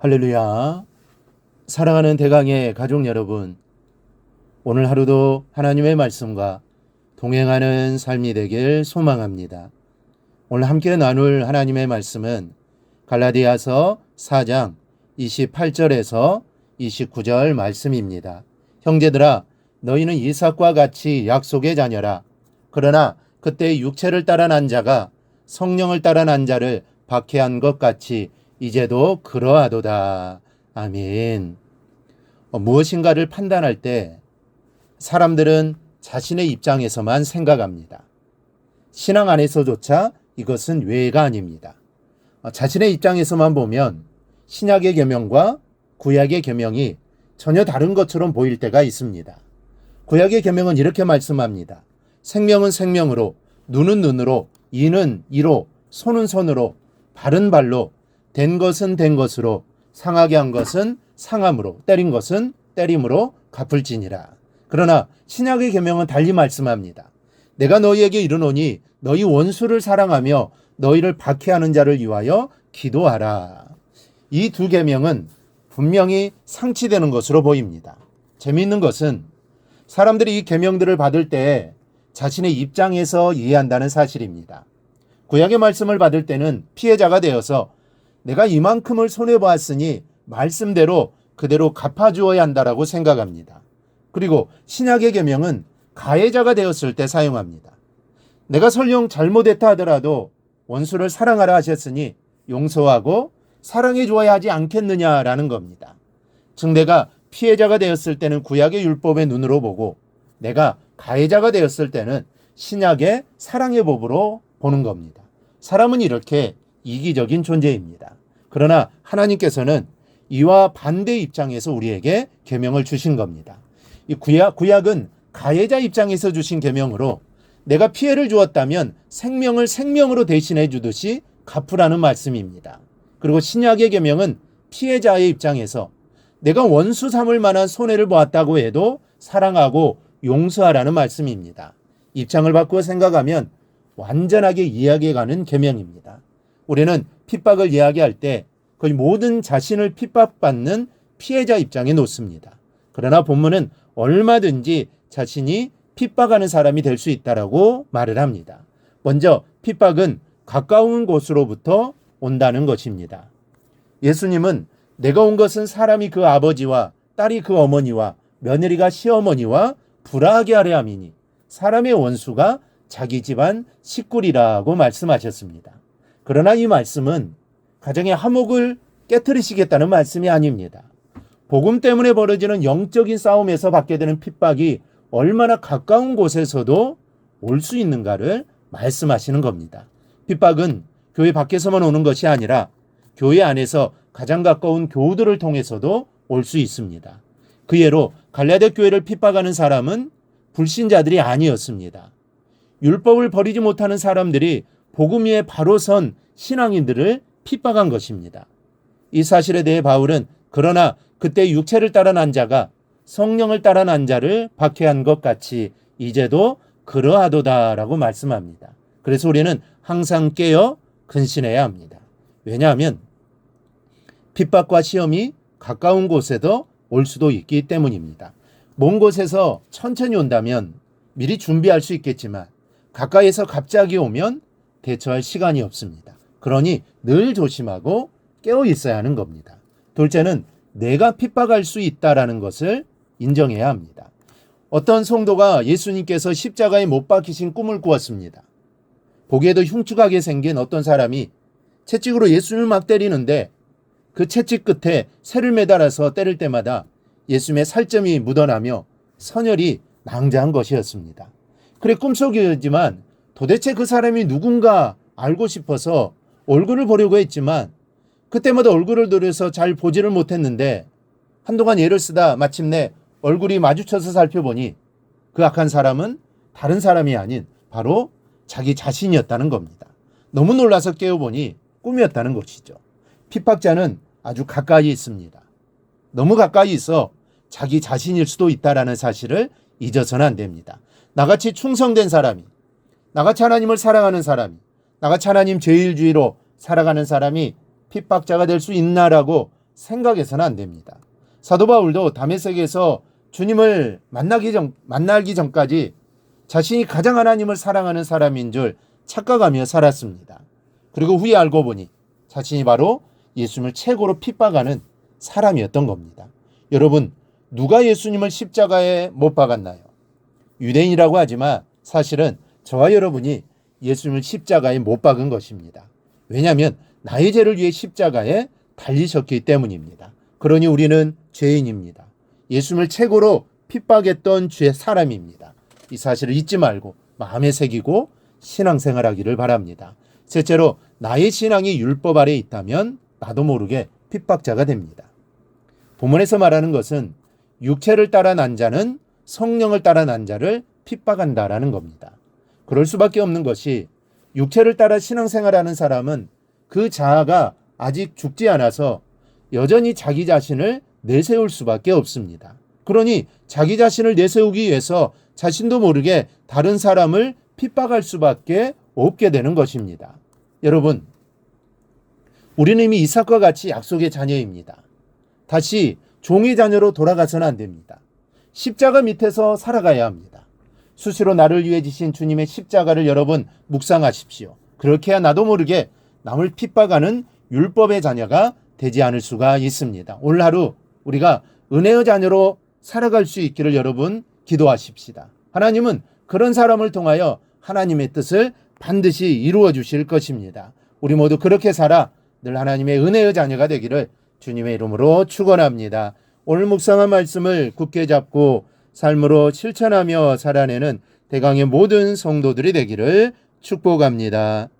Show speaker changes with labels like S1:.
S1: 할렐루야. 사랑하는 대강의 가족 여러분. 오늘 하루도 하나님의 말씀과 동행하는 삶이 되길 소망합니다. 오늘 함께 나눌 하나님의 말씀은 갈라디아서 4장 28절에서 29절 말씀입니다. 형제들아 너희는 이삭과 같이 약속의 자녀라. 그러나 그때 육체를 따라 난 자가 성령을 따라 난 자를 박해한 것 같이 이제도 그러하도다. 아멘. 어, 무엇인가를 판단할 때 사람들은 자신의 입장에서만 생각합니다. 신앙 안에서조차 이것은 외가 아닙니다. 어, 자신의 입장에서만 보면 신약의 계명과 구약의 계명이 전혀 다른 것처럼 보일 때가 있습니다. 구약의 계명은 이렇게 말씀합니다. 생명은 생명으로, 눈은 눈으로, 이는 이로, 손은 손으로, 발은 발로, 된 것은 된 것으로, 상하게 한 것은 상함으로, 때린 것은 때림으로 갚을지니라. 그러나 신약의 계명은 달리 말씀합니다. 내가 너희에게 이르노니 너희 원수를 사랑하며 너희를 박해하는 자를 위하여 기도하라. 이 두 계명은 분명히 상치되는 것으로 보입니다. 재미있는 것은 사람들이 이 계명들을 받을 때 자신의 입장에서 이해한다는 사실입니다. 구약의 말씀을 받을 때는 피해자가 되어서 내가 이만큼을 손해 보았으니 말씀대로 그대로 갚아주어야 한다라고 생각합니다. 그리고 신약의 계명은 가해자가 되었을 때 사용합니다. 내가 설령 잘못했다 하더라도 원수를 사랑하라 하셨으니 용서하고 사랑해 주어야 하지 않겠느냐라는 겁니다. 즉 내가 피해자가 되었을 때는 구약의 율법의 눈으로 보고 내가 가해자가 되었을 때는 신약의 사랑의 법으로 보는 겁니다. 사람은 이렇게 이기적인 존재입니다. 그러나 하나님께서는 이와 반대 입장에서 우리에게 계명을 주신 겁니다. 이 구약, 구약은 가해자 입장에서 주신 계명으로 내가 피해를 주었다면 생명을 생명으로 대신해 주듯이 갚으라는 말씀입니다. 그리고 신약의 계명은 피해자의 입장에서 내가 원수 삼을 만한 손해를 보았다고 해도 사랑하고 용서하라는 말씀입니다. 입장을 바꾸어 생각하면 완전하게 이야기해가는 계명입니다. 우리는 핍박을 이야기할 때 거의 모든 자신을 핍박받는 피해자 입장에 놓습니다. 그러나 본문은 얼마든지 자신이 핍박하는 사람이 될 수 있다라고 말을 합니다. 먼저 핍박은 가까운 곳으로부터 온다는 것입니다. 예수님은 내가 온 것은 사람이 그 아버지와 딸이 그 어머니와 며느리가 시어머니와 불화하게 하려 함이니 사람의 원수가 자기 집안 식구리라고 말씀하셨습니다. 그러나 이 말씀은 가정의 화목을 깨뜨리시겠다는 말씀이 아닙니다. 복음 때문에 벌어지는 영적인 싸움에서 받게 되는 핍박이 얼마나 가까운 곳에서도 올 수 있는가를 말씀하시는 겁니다. 핍박은 교회 밖에서만 오는 것이 아니라 교회 안에서 가장 가까운 교우들을 통해서도 올 수 있습니다. 그 예로 갈라데 교회를 핍박하는 사람은 불신자들이 아니었습니다. 율법을 버리지 못하는 사람들이 복음 위에 바로 선 신앙인들을 핍박한 것입니다. 이 사실에 대해 바울은 그러나 그때 육체를 따라 난 자가 성령을 따라 난 자를 박해한 것 같이 이제도 그러하도다라고 말씀합니다. 그래서 우리는 항상 깨어 근신해야 합니다. 왜냐하면 핍박과 시험이 가까운 곳에도 올 수도 있기 때문입니다. 먼 곳에서 천천히 온다면 미리 준비할 수 있겠지만 가까이에서 갑자기 오면 대처할 시간이 없습니다. 그러니 늘 조심하고 깨어 있어야 하는 겁니다. 둘째는 내가 핍박할 수 있다라는 것을 인정해야 합니다. 어떤 성도가 예수님께서 십자가에 못 박히신 꿈을 꾸었습니다. 보기에도 흉측하게 생긴 어떤 사람이 채찍으로 예수님을 막 때리는데 그 채찍 끝에 새를 매달아서 때릴 때마다 예수님의 살점이 묻어나며 선혈이 낭자한 것이었습니다. 그래 꿈속이었지만 도대체 그 사람이 누군가 알고 싶어서 얼굴을 보려고 했지만 그때마다 얼굴을 들여서 잘 보지를 못했는데 한동안 예를 쓰다 마침내 얼굴이 마주쳐서 살펴보니 그 악한 사람은 다른 사람이 아닌 바로 자기 자신이었다는 겁니다. 너무 놀라서 깨어보니 꿈이었다는 것이죠. 핍박자는 아주 가까이 있습니다. 너무 가까이 있어 자기 자신일 수도 있다라는 사실을 잊어서는 안 됩니다. 나같이 충성된 사람이, 나같이 하나님을 사랑하는 사람이, 나같이 하나님 제일주의로 살아가는 사람이 핍박자가 될 수 있나라고 생각해서는 안 됩니다. 사도 바울도 다메섹에서 주님을 만나기 전 만나기 전까지 자신이 가장 하나님을 사랑하는 사람인 줄 착각하며 살았습니다. 그리고 후에 알고 보니 자신이 바로 예수님을 최고로 핍박하는 사람이었던 겁니다. 여러분, 누가 예수님을 십자가에 못 박았나요? 유대인이라고 하지만 사실은 저와 여러분이 예수님을 십자가에 못 박은 것입니다. 왜냐하면 나의 죄를 위해 십자가에 달리셨기 때문입니다. 그러니 우리는 죄인입니다. 예수님을 최고로 핍박했던 죄 사람입니다. 이 사실을 잊지 말고 마음에 새기고 신앙생활하기를 바랍니다. 셋째로 나의 신앙이 율법 아래 있다면 나도 모르게 핍박자가 됩니다. 본문에서 말하는 것은 육체를 따라 난 자는 성령을 따라 난 자를 핍박한다라는 겁니다. 그럴 수밖에 없는 것이 육체를 따라 신앙생활하는 사람은 그 자아가 아직 죽지 않아서 여전히 자기 자신을 내세울 수밖에 없습니다. 그러니 자기 자신을 내세우기 위해서 자신도 모르게 다른 사람을 핍박할 수밖에 없게 되는 것입니다. 여러분, 우리는 이미 이삭과 같이 약속의 자녀입니다. 다시 종의 자녀로 돌아가서는 안 됩니다. 십자가 밑에서 살아가야 합니다. 수시로 나를 위해 지신 주님의 십자가를 여러분 묵상하십시오. 그렇게 해야 나도 모르게 남을 핍박하는 율법의 자녀가 되지 않을 수가 있습니다. 오늘 하루 우리가 은혜의 자녀로 살아갈 수 있기를 여러분 기도하십시다. 하나님은 그런 사람을 통하여 하나님의 뜻을 반드시 이루어 주실 것입니다. 우리 모두 그렇게 살아 늘 하나님의 은혜의 자녀가 되기를 주님의 이름으로 축원합니다. 오늘 묵상한 말씀을 굳게 잡고 삶으로 실천하며 살아내는 대강의 모든 성도들이 되기를 축복합니다.